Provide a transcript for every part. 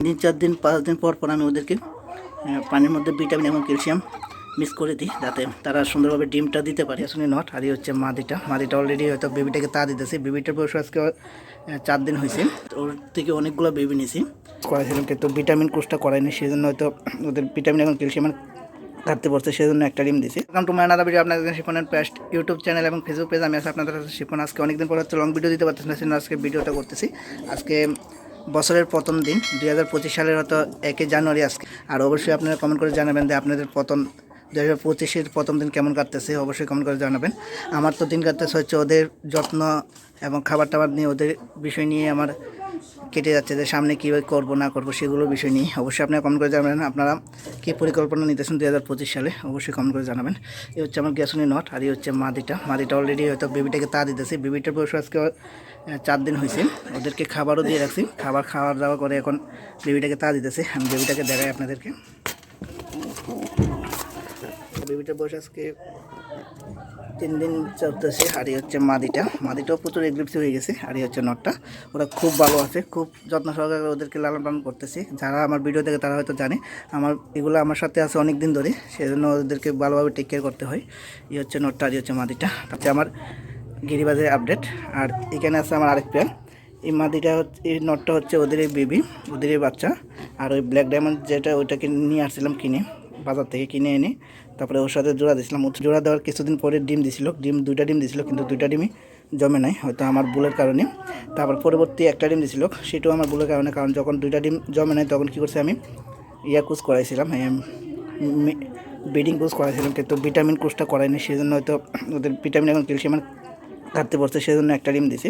তিন চার দিন, পাঁচ দিন পর পর আমি ওদেরকে পানির মধ্যে ভিটামিন এবং ক্যালসিয়াম মিক্স করে দিই যাতে তারা সুন্দরভাবে ডিমটা দিতে পারে। আসলে নট আর হচ্ছে মাদিটা। মাদিটা অলরেডি হয়তো বেবিটাকে তা দিতেছে। বেবিটার বয়স আজকে চার দিন হয়েছে। ওর থেকে অনেকগুলো বেবি নিয়েছি। করাইছিলাম কিন্তু ভিটামিন কোর্সটা করাইনি সেই জন্য হয়তো ওদের ভিটামিন এবং ক্যালসিয়ামের ঘাটতি পড়ছে সেই জন্য একটা ডিম দিয়েছি। Welcome to my another video আপনাদের শিপনের পেস্ট ইউটিউব চ্যানেল এবং ফেসবুক পেজ আমি আছি আপনাদের শিপন। আজকে অনেকদিন পর হচ্ছে লং ভিডিও দিতে পারতেছি না আজকে ভিডিওটা করতেছি। আজকে বছরের প্রথম দিন, দুই হাজার পঁচিশ সালের হয়তো একে জানুয়ারি আজকে। আর অবশ্যই আপনারা কমেন্ট করে জানাবেন যে আপনাদের প্রথম দু হাজার পঁচিশের প্রথম দিন কেমন কাটতেছে, অবশ্যই কমেন্ট করে জানাবেন। আমার তো দিন কাটতেছে হচ্ছে ওদের যত্ন এবং খাবার টাবার নিয়ে, ওদের বিষয় নিয়ে আমার কেটে যাচ্ছে যে সামনে কীভাবে করব, না করব সেগুলো বিষয় নিয়ে অবশ্যই আপনারা কমেন্ট করে জানাবেন। আপনারা কী পরিকল্পনা নিতেছেন দু হাজার পঁচিশ সালে? অবশ্যই কমেন্ট করে জানাবেন। এই হচ্ছে আমার গ্যাসনি নট আর এই হচ্ছে মাদিটা। মাদিটা অলরেডি হয়তো বেবিটাকে তা দিতেছে। বেবিটার বয়স আজকে চার দিন হয়েছে। ওদেরকে খাবারও দিয়ে রাখছি। খাবার খাওয়ার দাওয়া করে এখন বেবিটাকে তা দিতেছে। আমি বেবিটাকে দেখাই আপনাদেরকে। বেবিটার বয়স আজকে তিন দিন চলতেছে আর এই হচ্ছে মাদিটা। মাদিটাও প্রচুর এগ্রিপসি হয়ে গেছে আর এই হচ্ছে নটটা। ওরা খুব ভালো আছে, খুব যত্ন সহকারে ওদেরকে লালন পালন করতেছি। যারা আমার ভিডিও দেখে তারা হয়তো জানে, আমার এগুলো আমার সাথে আছে অনেক দিন ধরে, সেজন্য ওদেরকে ভালোভাবে টেক কেয়ার করতে হয়। এই হচ্ছে নটটা আর হচ্ছে মাদিটা। হচ্ছে আমার গিরিবাজের আপডেট আর এখানে আছে আমার আরেক পেয়ার এই মাদিটা হচ্ছে, এই নটটা হচ্ছে ওদের এই বেবি ওদের এই বাচ্চা। আর ওই ব্ল্যাক ডায়মন্ড যেটা ওইটাকে নিয়ে আসছিলাম কিনে, বাজার থেকে কিনে এনে। তারপরে ওর সাথে জোড়া দিয়েছিলাম। জোড়া দেওয়ার কিছুদিন পরে ডিম দিছিল ডিম, দুইটা ডিম দিছিল কিন্তু দুইটা ডিমই জমে নাই, হয়তো আমার ভুলের কারণে। তারপর পরবর্তী একটা ডিম দিছিল সেটাও আমার ভুলের কারণে, কারণ যখন দুইটা ডিম জমে নাই, তখন কী করছে আমি, ইয়া কুচ করাইছিলাম ব্রিডিং কোর্স করাইছিলাম, কিন্তু ভিটামিন কোর্সটা করাইনি সেই জন্য হয়তো ওদের ভিটামিন এখন ক্যালসিয়ামের ঘাটতি পড়ছে সেই জন্য একটা ডিম দিছি।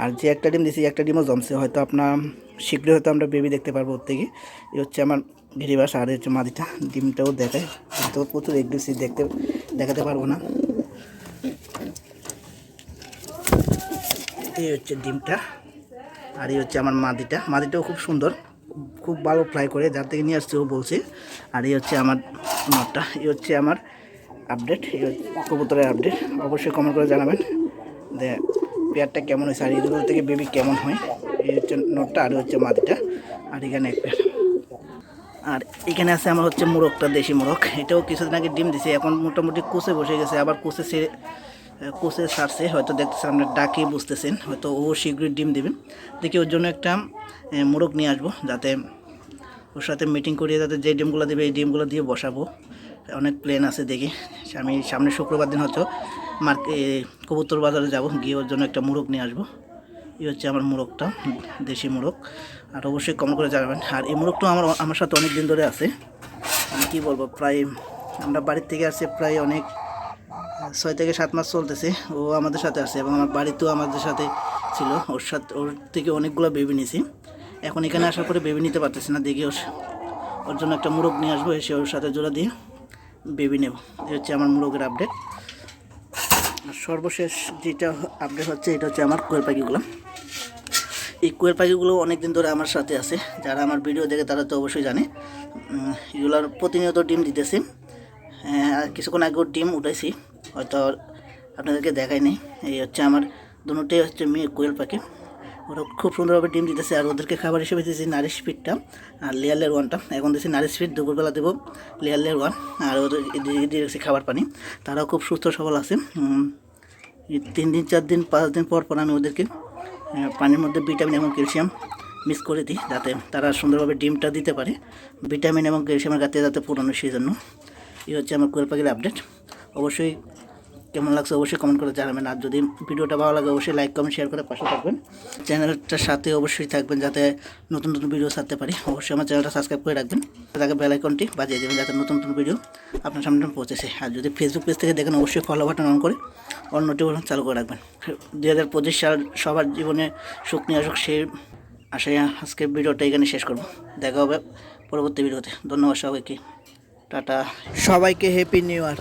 আর যে একটা ডিম দিছি, একটা ডিমও জমছে। হয়তো আপনার শীঘ্রই হয়তো আমরা বেবি দেখতে পারব ওর থেকে। এই হচ্ছে আমার গিরিবাস আর হচ্ছে মাদিটা। ডিমটাও দেখায়। তো প্রচুর এগ্রেসিভ, দেখতে, দেখাতে পারব না। এই হচ্ছে ডিমটা, আর এই হচ্ছে আমার মাদিটা। মাদিটাও খুব সুন্দর, খুব ভালো ফ্লাই করে, যার থেকে নিয়ে আসছে ও বলছে। আর এই হচ্ছে আমার নটটা এই হচ্ছে আমার আপডেট, এই কবুতরের আপডেট। অবশ্যই কমেন্ট করে জানাবেন। পেয়ারটা কেমন হয়েছে আর এগুলো থেকে বেবি কেমন হয়, এই হচ্ছে নটটা আর হচ্ছে মাদিটা, আর এখানে এক পেয়ার। আর এখানে আছে আমার হচ্ছে মোরগটা, দেশি মোরগ। এটাও কিছুদিন আগে ডিম দিছে, এখন মোটামুটি কোষে বসে গেছে, আবার কোষে সে কোষে সারছে, হয়তো দেখতেছেন আপনার ডাকে বুঝতেছেন, হয়তো ও শীঘ্রই ডিম দেবে। দেখি ওর জন্য একটা মোরগ নিয়ে আসব, যাতে ওর সাথে মিটিং করিয়ে যাতে যে ডিমগুলো দেবে, এই ডিমগুলো দিয়ে বসাবো। অনেক প্লেন আছে দেখি। আমি সামনে শুক্রবার দিন হয়তো মার্কে কবুতর বাজারে যাব, গিয়ে ওর জন্য একটা মোরগ নিয়ে আসব। এই হচ্ছে আমার মোরগটা, দেশি মোরগ। আর অবশ্যই কম করে জানাবেন। আর এই মোরগটা আমার আমার সাথে অনেক দিন ধরে আছে। আমি কী বলব, প্রায় আমরা বাড়ির থেকে আসছে প্রায় অনেক, ছয় থেকে সাত মাস চলতেছে। ও আমাদের সাথে আছে এবং আমার বাড়িতেও আমাদের সাথে ছিল। ওর সাথে, ওর থেকে অনেকগুলো বেবি নিয়েছি। এখন এখানে আসার পরে বেবি নিতে পারতেছি না, দেখি ওর ওর জন্য একটা মুরগ নিয়ে আসব। এসে ওর সাথে জোড়া দিয়ে বেবি নেব। এই হচ্ছে আমার মুরগের আপডেট সর্বশেষ যেটা আপডেট হচ্ছে এটা হচ্ছে আমার কোয়েল পাখিগুলো। এই কোয়েল পাখিগুলো অনেক দিন ধরে আমার সাথে আছে। যারা আমার ভিডিও দেখে তারা তো অবশ্যই জানে। এগুলোর প্রতিনিয়ত ডিম দিতেছি হ্যাঁ, কিছুক্ষণ আগেও ডিম উঠেছি হয়তো আপনাদেরকে দেখায়নি এই হচ্ছে আমার দুটোই হচ্ছে মেয়ে কুয়েল পাখি। ওরা খুব সুন্দরভাবে ডিম দিতেছে আর ওদেরকে খাবার হিসেবে দিয়েছি নারিশ ফিটটা আর লেয়ার লেয়ার ওয়ানটা। এখন দিয়েছি নারিশ ফিট দুপুরবেলা দেবো লেয়ার লেয়ার ওয়ান আর ওদের দিয়ে রেখেছি খাবার পানি। তারাও খুব সুস্থ সবল আছে। তিন দিন, চার দিন, পাঁচ দিন পর পর আমি ওদেরকে পানির মধ্যে ভিটামিন এবং ক্যালসিয়াম মিক্স করে দিই যাতে তারা সুন্দরভাবে ডিমটা দিতে পারে। ভিটামিন এবং ক্যালসিয়ামের গাতে যাতে পুরানো সেই জন্য। এই হচ্ছে আমার কোয়েল পাখির আপডেট। অবশ্যই কেমন লাগছে অবশ্যই কমেন্ট করে জানাবেন। আর যদি ভিডিওটা ভালো লাগে, অবশ্যই লাইক কমেন্ট শেয়ার করে পাশে থাকবেন। চ্যানেলটার সাথে অবশ্যই থাকবেন যাতে নতুন নতুন ভিডিও ছাড়তে পারি। অবশ্যই আমার চ্যানেলটা সাবস্ক্রাইব করে রাখবেন। তাকে বেল আইকনটি বাজিয়ে দেবেন যাতে নতুন নতুন ভিডিও আপনার সামনে পৌঁছেছে। আর যদি ফেসবুক পেজ থেকে দেখেন, অবশ্যই ফলো বাটন অন করে অল নোটিফিকেশন চালু করে রাখবেন। দুই হাজার পঁচিশ সাল সবার জীবনে সুখ নিয়ে আসুক, সেই আশায় আজকে ভিডিওটা এখানে শেষ করব। দেখা হবে পরবর্তী ভিডিওতে। ধন্যবাদ সবাইকে। টাটা। সবাইকে হ্যাপি নিউ ইয়ার